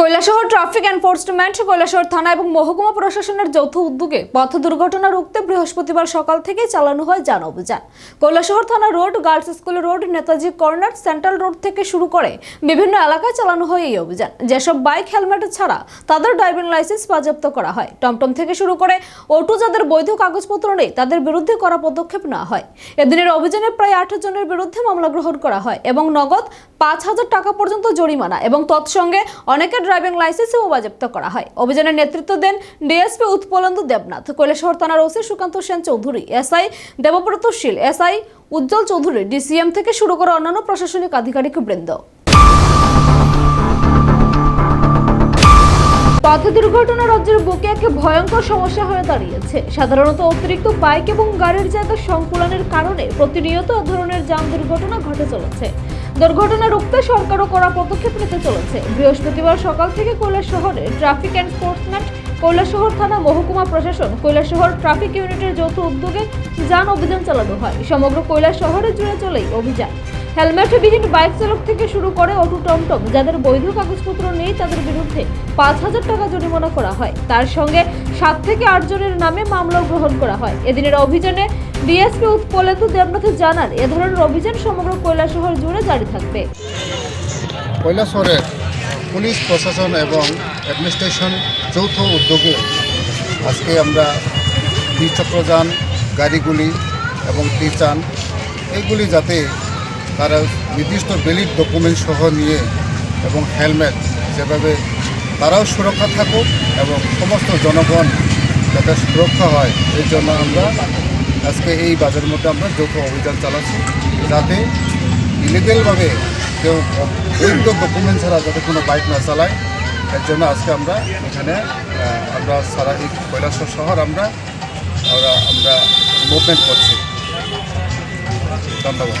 Kailashahar traffic enforcement Kailashahar থানা এবং মহকুমা প্রশাসনের যৌথ উদ্যোগে পথ দুর্ঘটনা রুখতে বৃহস্পতিবার সকাল থেকে চালানো হয় যান অভিযান। কৈলাসহর থানা road, girls school road, Netaji corner, central road থেকে শুরু করে বিভিন্ন এলাকায় চালানো হয় এই অভিযান। যেসব বাইক, হেলমেট ছাড়া তাদের ড্রাইভিং লাইসেন্স বাজেয়াপ্ত করা হয়। টমটম থেকে শুরু করে অটো যাদের বৈধ কাগজপত্র নেই, তাদের বিরুদ্ধে করা পদক্ষেপ নেওয়া হয়। এদিনের অভিযানে প্রায় আট জনের বিরুদ্ধে মামলা গ্রহণ করা হয় এবং নগদ পাঁচ হাজার টাকা পর্যন্ত জরিমানা এবং তৎসঙ্গে অনেকের ড্রাইভিং লাইসেন্সও বাজেয়াপ্ত করা হয়। অভিযানের নেতৃত্ব দেন ডিএসপি উৎপলন্দ দেবনাথ। কৈলাসহর থানার OC Sukanta Sen Chowdhury. SI Debabrata Shil. SI Ujjwal Chowdhury, DCM থেকে শুরু করে অন্যান্য প্রশাসনিক আধিকারিক বৃন্দ। পথ দুর্ঘটনা রাজ্যের বুকে এক ভয়ঙ্কর সমস্যা হয়ে দাঁড়িয়েছে। সাধারণত অতিরিক্ত বাইক এবং গাড়ির জায়গা সংকুলনের কারণে প্রতিনিয়ত ধরনের যান দুর্ঘটনা ঘটে চলেছে। দুর্ঘটনা রুখতে সরকারও করা পদক্ষেপ নিতে চলেছে। বৃহস্পতিবার সকাল থেকে কৈলাস শহরে ট্রাফিক এনফোর্সমেন্ট, কৈলাসহর থানা মহকুমা প্রশাসন, কৈলাসহর ট্রাফিক ইউনিটের যৌথ উদ্যোগে যান অভিযান চালানো হয়। সমগ্র কৈলাস শহরে জুড়ে চলেই অভিযান। হেলমেটবিহীন বাইক চালক থেকে শুরু করে অটো টমটম। যাদের বৈধ কাগজপত্র নেই, তাদের বিরুদ্ধে পাঁচ হাজার টাকা জরিমানা করা হয়। তার সঙ্গে সাত থেকে আট জনের নামে মামলাও গ্রহণ করা হয়। এদিনের অভিযানে ডিএসপি উৎপলেন্দু দেবনাথ জানান, এ ধরনের অভিযান সমগ্র কৈলাসহর জুড়ে জারি থাকবে। কৈলাসহরের পুলিশ, প্রশাসন এবং অ্যাডমিনিস্ট্রেশন যৌথ উদ্যোগে আজকে আমরা দ্বিচক্রযান গাড়িগুলি এবং টিচান এইগুলি যাতে তারা নির্দিষ্ট ভ্যালিড ডকুমেন্ট সহ নিয়ে এবং হেলমেট যেভাবে তারাও সুরক্ষা থাকুক এবং সমস্ত জনগণ যাতে সুরক্ষা হয় এই জন্য আমরা আজকে এই বাজারের মধ্যে আমরা যৌথ অভিযান চালাচ্ছি যাতে ইলিগেলভাবে কেউ বৈধ ডকুমেন্ট ছাড়া যাতে কোনো বাইক না চালায়, এর জন্য আজকে আমরা এখানে আমরা সারা এই কৈলাসহর শহর আমরা আমরা মুভমেন্ট করছি। ধন্যবাদ।